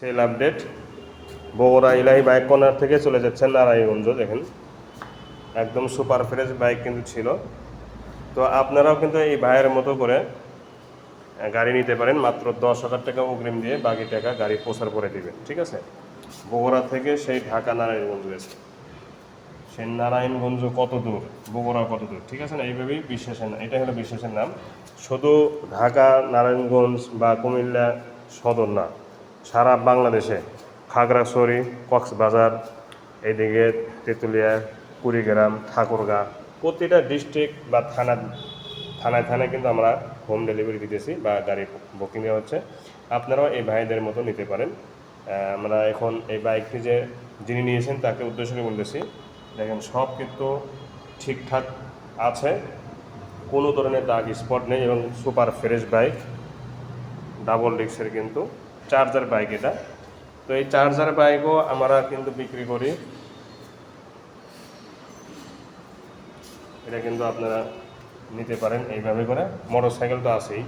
Sell update. Bogura ইলাহি bike corner থেকে চলে যাচ্ছেন নারায়ণগঞ্জ, দেখেন। একদম সুপার ফ্রেশ বাইক কিন্তু ছিল। তো আপনারাও কিন্তু এই ভাইয়ের মতো করে গাড়ি নিতে পারেন। মাত্র দশ হাজার টাকা অগ্রিম দিয়ে বাকি টাকা গাড়ি প্রচার করে দিবেন, ঠিক আছে? বগুড়া থেকে সেই ঢাকা নারায়ণগঞ্জ গেছে সেই নারায়ণগঞ্জ কত দূর? বগুড়া কত দূর? ঠিক আছে না? এইভাবেই বিশ্বাসের না এটা হলো বিশ্বাসের নাম। শুধু ঢাকা, নারায়ণগঞ্জ বা কুমিল্লা সদর না। সারা বাংলাদেশে খাগড়াছড়ি কক্সবাজার এইদিকে তেঁতুলিয়া, কুড়িগ্রাম, ঠাকুরগাঁ প্রতিটা ডিস্ট্রিক্ট বা থানা, থানায় থানায় কিন্তু আমরা হোম ডেলিভারি দিতেছি বা গাড়ি বুকিং দেওয়া হচ্ছে। আপনারাও এই ভাইদের মতো নিতে পারেন। আমরা এখন এই বাইকটি যে যিনি নিয়েছেন তাকে উদ্দেশ্য করে বলতেছি, দেখেন সব কিন্তু ঠিকঠাক আছে। কোনো ধরনের দাগ স্পট নেই এবং সুপার ফ্রেশ বাইক ডাবল ডিক্সের কিন্তু চার্জার বাইক এটা। তো এই চার্জার বাইকও আমরা কিন্তু বিক্রি করি। এটা কিন্তু আপনারা নিতে পারেন এইভাবে করে। মোটর সাইকেল তো আছেই।